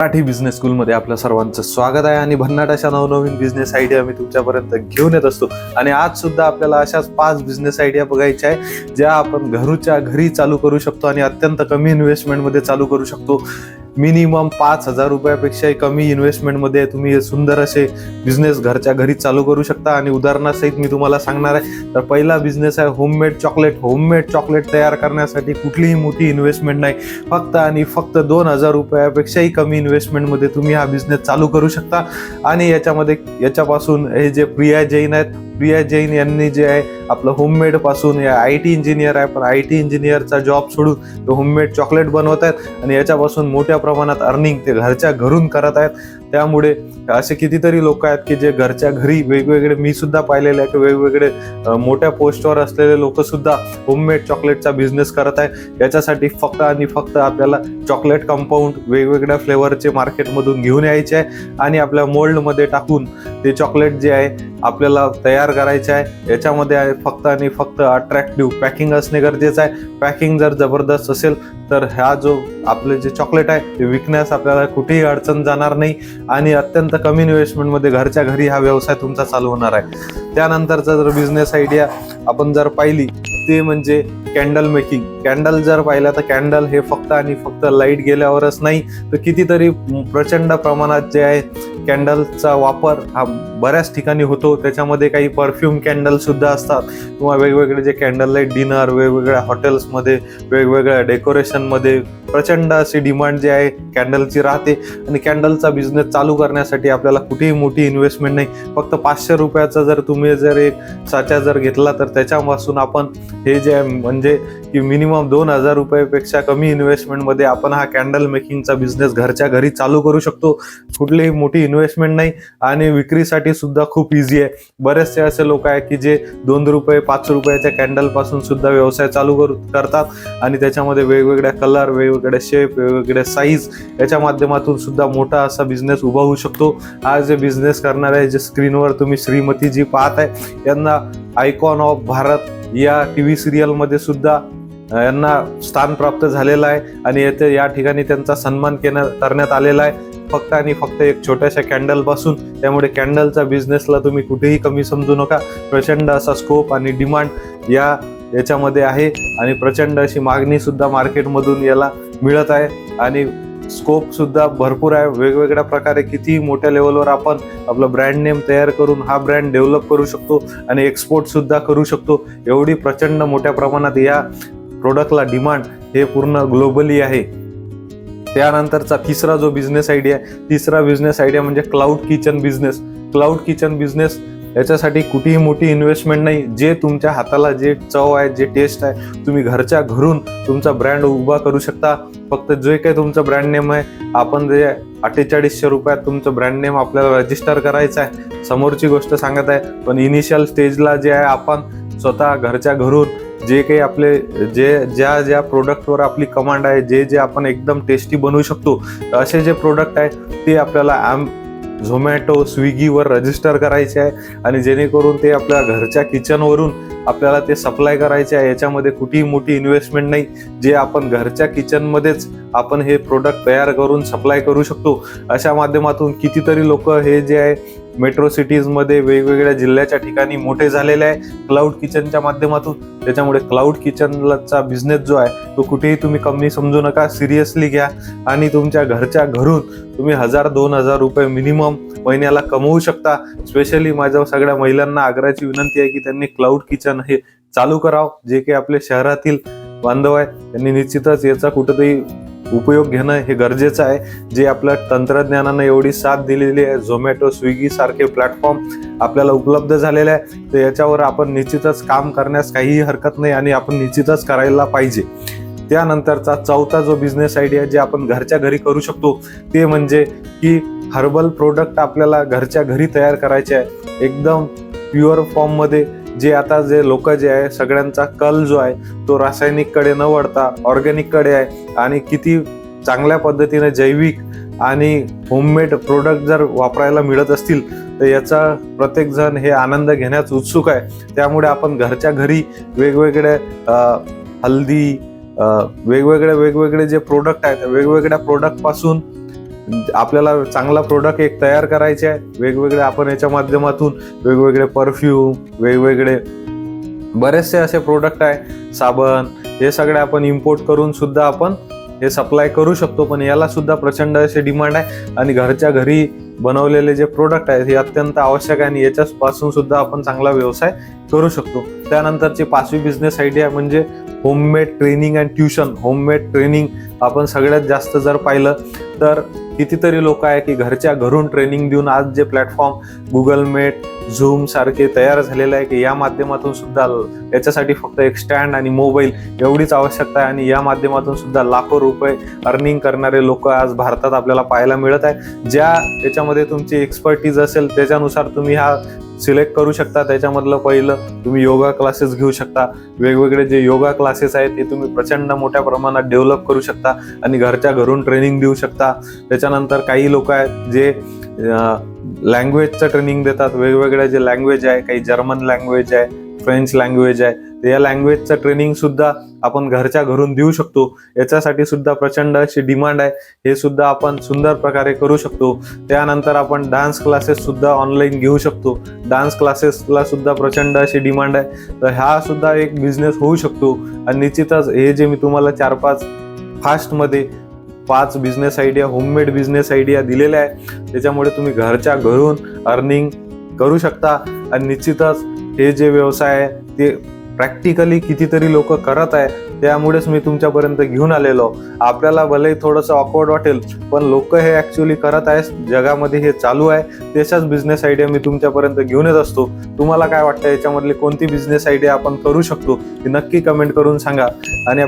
Marathi business स्कूलमध्ये आपल्या सर्वांचं स्वागत आहे आणि भन्नाट अशा नवनवीन बिझनेस आयडिया मी तुमच्यापर्यंत घेऊन येत असतो. आणि आज सुद्धा आपल्याला अशाच पाच बिझनेस आयडिया बघायच्या आहे ज्या आपण घरूच्या घरी चालू करू शकतो आणि अत्यंत कमी इन्व्हेस्टमेंटमध्ये चालू करू शकतो. मिनिमम पाच हजार रुपयापेक्षाही कमी इन्व्हेस्टमेंटमध्ये तुम्ही हे सुंदर असे बिझनेस घरच्या घरी चालू करू शकता. आणि उदाहरणासहित मी तुम्हाला सांगणार आहे तर पहिला बिझनेस आहे होममेड चॉकलेट होममेड चॉकलेट तयार करण्यासाठी कुठलीही मोठी इन्व्हेस्टमेंट नाही. फक्त आणि फक्त दोन हजार रुपयापेक्षाही कमी इन्व्हेस्टमेंटमध्ये तुम्ही हा बिझनेस चालू करू शकता. आणि याच्यामध्ये याच्यापासून हे जे प्रिया जैन आहेत प्रिया जैन यांनी जे आहे आपलं होममेडपासून या आय टी इंजिनियर आहे पण आय टी इंजिनियरचा जॉब सोडून ते होममेड चॉकलेट बनवत आहेत आणि याच्यापासून मोठ्या प्रमाणात अर्निंग ते घरच्या घरून करत आहेत त्यामुळे असे कितीतरी लोक आहेत की जे घरच्या घरी वेगवेगळे मी सुद्धा पाहिलेले आहे की वेगवेगळे मोठ्या पोस्टवर असलेले लोक सुद्धा होममेड चॉकलेटचा बिझनेस करत आहे याच्यासाठी फक्त आणि फक्त आपल्याला चॉकलेट कंपाऊंड वेगवेगळ्या फ्लेवरचे मार्केटमधून घेऊन यायचे आहे आणि आपल्या मोल्डमध्ये टाकून ते चॉकलेट जे आहे आपल्याला तयार करायचे आहे. याच्यामध्ये फक्त आणि फक्त अट्रॅक्टिव्ह पॅकिंग असणे गरजेचं आहे. पॅकिंग जर जबरदस्त असेल तर हा जो आपले जे चॉकलेट आहे ते विकण्यास आपल्याला कुठेही अडचण जाणार नाही. आणि अत्यंत कमी इन्व्हेस्टमेंटमध्ये घरच्या घरी हा व्यवसाय तुमचा चालू होणार आहे. त्यानंतरचा जर बिझनेस आयडिया आपण जर पाहिली ते म्हणजे कॅन्डल मेकिंग कॅन्डल जर पाहिला तर कॅन्डल हे फक्त आणि फक्त लाइट गेल्यावरच नाही तर कितीतरी प्रचंड प्रमाणात जे आहे कॅन्डलचा वापर हा बऱ्याच ठिकाणी होतो. त्याच्यामध्ये काही परफ्यूम कॅन्डलसुद्धा असतात. किंवा वेगवेगळे जे कॅन्डल लाइट डिनर वेगवेगळ्या हॉटेल्समध्ये वेगवेगळ्या डेकोरेशनमध्ये प्रचंड अशी डिमांड जी आहे कॅन्डलची राहते. आणि कॅन्डलचा बिझनेस चालू करण्यासाठी आपल्याला कुठेही मोठी इन्व्हेस्टमेंट नाही. फक्त पाचशे रुपयाचा जर तुम्ही जर एक साचा जर घेतला तर त्याच्यापासून आपण हे जे आहे म्हणजे की मिनिमम दोन हजार रुपयापेक्षा कमी इन्व्हेस्टमेंटमध्ये आपण हा कॅन्डल मेकिंगचा बिझनेस घरच्या घरी चालू करू शकतो. कुठलीही मोठी इन्व्हेस्टमेंट नाही. आणि विक्रीसाठी सुद्धा खूप इझी आहे. बरेचसे असे लोक आहेत की जे दोन रुपये पाच रुपयाच्या कॅन्डलपासून सुद्धा व्यवसाय चालू करू करतात. आणि त्याच्यामध्ये वेगवेगळ्या कलर वेगवेगळ्या शेप वेगवेगळ्या साईज याच्या माध्यमातून सुद्धा मोठा असा बिझनेस उभा होऊ शकतो. आज जे बिझनेस करणार आहे जे स्क्रीनवर तुम्ही श्रीमती जी पाहत आहे यांना आयकॉन ऑफ भारत या टी व्ही सिरियलमध्ये सुद्धा यांना स्थान प्राप्त झालेलं आहे. आणि येथे या ठिकाणी त्यांचा सन्मान केना करण्यात आलेला आहे. फक्त आणि फक्त एक छोट्याशा कॅन्डलपासून त्यामुळे कॅन्डलचा बिझनेसला तुम्ही कुठेही कमी समजू नका. प्रचंड असा स्कोप आणि डिमांड या याच्यामध्ये आहे आणि प्रचंड अशी मागणी सुद्धा मार्केटमधून याला मिळत आहे. आणि स्कोप सुद्धा भरपूर आहे. वेगवेगळ्या प्रकारे कितीही मोठ्या लेवलवर आपण आपलं ब्रँड नेम तयार करून हा ब्रँड डेव्हलप करू शकतो आणि एक्सपोर्ट सुद्धा करू शकतो. एवढी प्रचंड मोठ्या प्रमाणात या प्रोडक्टला डिमांड हे पूर्ण ग्लोबली आहे. त्यानंतरचा तिसरा जो बिझनेस आयडिया आहे तिसरा बिझनेस आयडिया म्हणजे cloud kitchen business cloud kitchen business याच्यासाठी कुठेही मोठी इन्व्हेस्टमेंट नाही. जे तुमच्या हाताला जे चव आहे जे टेस्ट आहे तुम्ही घरच्या घरून तुमचा ब्रँड उभा करू शकता. फक्त जे काही तुमचं ब्रँड नेम आहे आपण जे अठ्ठेचाळीसशे रुपयात तुमचं ब्रँड नेम आपल्याला रजिस्टर करायचं आहे. समोरची गोष्ट सांगत आहे पण इनिशियल स्टेजला जे आहे आपण स्वतः घरच्या घरून जे काही आपले जे ज्या ज्या प्रोडक्टवर आपली कमांड आहे जे जे आपण एकदम टेस्टी बनवू शकतो असे जे प्रोडक्ट आहे ते आपल्याला ॲम झोमॅटो स्विगीवर रजिस्टर करायचे आहे आणि जेणेकरून ते आपल्या घरच्या किचनवरून आपल्याला ते सप्लाय करायचे आहे. याच्यामध्ये कुठेही मोठी इन्व्हेस्टमेंट नाही. जे आपण घरच्या किचनमध्येच आपण हे प्रोडक्ट तयार करून सप्लाय करू शकतो. अशा माध्यमातून कितीतरी लोक हे जे आहे मेट्रो सिटीजमध्ये वेगवेगळ्या जिल्ह्याच्या ठिकाणी मोठे झालेले आहे. क्लाउड किचनच्या माध्यमातून. त्याच्यामुळे क्लाउड किचनचा बिझनेस जो आहे तो कुठेही तुम्ही कमी समजू नका. सिरियसली घ्या. आणि तुमच्या घरच्या घरून तुम्ही हजार दोन हजार रुपये मिनिमम महिन्याला कमवू शकता. स्पेशली माझ्या सगळ्या महिलांना आग्रहाची विनंती आहे की त्यांनी क्लाउड किचन हे चालू करावं. जे काही आपले शहरातील बांधव आहे त्यांनी निश्चितच याचा कुठेतरी उपयोग घेणं हे गरजेचं आहे. जे आपल्या तंत्रज्ञानानं एवढी साथ दिलेली आहे. झोमॅटो स्विगी सारखे प्लॅटफॉर्म आपल्याला उपलब्ध झालेले आहे. तर याच्यावर आपण निश्चितच काम करण्यास काहीही हरकत नाही आणि आपण निश्चितच करायला पाहिजे. त्यानंतरचा चौथा जो बिझनेस आयडिया जे आपण घरच्या घरी करू शकतो ते म्हणजे की हर्बल प्रोडक्ट आपल्याला घरच्या घरी तयार करायचे आहे. एकदम प्युअर फॉर्ममध्ये जे आता जे लोक जे आहे सगळ्यांचा कल जो आहे तो रासायनिककडे न वळता ऑर्गॅनिककडे आहे. आणि किती चांगल्या पद्धतीने जैविक आणि होममेड प्रोडक्ट जर वापरायला मिळत असतील तर याचा प्रत्येकजण हे आनंद घेण्यास उत्सुक आहे. त्यामुळे आपण घरच्या घरी वेगवेगळे हल्दी वेगवेगळे वेगवेगळे जे प्रोडक्ट आहेत वेगवेगळ्या प्रोडक्टपासून आपल्याला चांगला प्रोडक्ट एक तयार करायचे आहे. वेगवेगळे आपण याच्या माध्यमातून वेगवेगळे परफ्यूम वेगवेगळे बरेचसे असे प्रोडक्ट आहे. साबण हे सगळे आपण इम्पोर्ट करून सुद्धा आपण हे सप्लाय करू शकतो. पण याला सुद्धा प्रचंड असे डिमांड आहे. आणि घरच्या घरी बनवलेले जे प्रोडक्ट आहेत हे अत्यंत आवश्यक आहे. आणि याच्यापासून सुद्धा आपण चांगला व्यवसाय करू शकतो. त्यानंतरची पाचवी बिझनेस आयडिया म्हणजे homemade training and tuition homemade training आपण सगळ्यात जास्त जर पाहिलं तर कितीतरी लोक आहे की घरच्या घरून ट्रेनिंग देऊन आज जे प्लॅटफॉर्म गुगल मेट झूम सारखे तयार झालेले आहे की या माध्यमातून सुद्धा याच्यासाठी फक्त एक स्टँड आणि मोबाईल एवढीच आवश्यकता आहे आणि या माध्यमातून सुद्धा लाखो रुपये अर्निंग करणारे लोक आज भारतात आपल्याला पाहायला मिळत आहे. ज्या याच्यामध्ये तुमची एक्सपर्टीज असेल त्याच्यानुसार तुम्ही हा सिलेक्ट करू शकता. त्याच्यामधलं पहिलं तुम्ही योगा क्लासेस घेऊ शकता. वेगवेगळे जे योगा क्लासेस आहेत ते तुम्ही प्रचंड मोठ्या प्रमाणात डेव्हलप करू शकता आणि घरच्या घरून ट्रेनिंग देऊ शकता. त्याच्यानंतर काही लोक आहेत जे लँग्वेजचं ट्रेनिंग देतात. वेगवेगळे जे लँग्वेज आहे काही जर्मन लँग्वेज आहे फ्रेंच लँग्वेज आहे तर या लँग्वेजचं ट्रेनिंग सुद्धा आपण घरच्या घरून देऊ शकतो. याच्यासाठी सुद्धा प्रचंड अशी डिमांड आहे. हे सुद्धा आपण सुंदर प्रकारे करू शकतो. त्यानंतर आपण डान्स क्लासेस सुद्धा ऑनलाईन घेऊ शकतो. डान्स क्लासेसला सुद्धा प्रचंड अशी डिमांड आहे. तर हा सुद्धा एक बिझनेस होऊ शकतो. आणि निश्चितच हे जे मी तुम्हाला चार पाच फास्टमध्ये पाच business idea homemade business idea दिलेल्या आहे त्याच्यामुळे तुम्ही घरच्या घरून अर्निंग करू शकता. आणि निश्चितच हे जे व्यवसाय आहे ते प्रॅक्टिकली कितीतरी लोक करत आहे त्यामुळेच मी तुमच्यापर्यंत घेऊन आलेलो. आपल्याला भले थोडंसं ऑकवर्ड वाटेल पण लोक हे ॲक्च्युली करत आहे जगामध्ये हे चालू आहे. त्याच्याच बिझनेस आयडिया मी तुमच्यापर्यंत घेऊन येत असतो. तुम्हाला काय वाटतं याच्यामधली कोणती बिझनेस आयडिया आपण करू शकतो ती नक्की कमेंट करून सांगा. आणि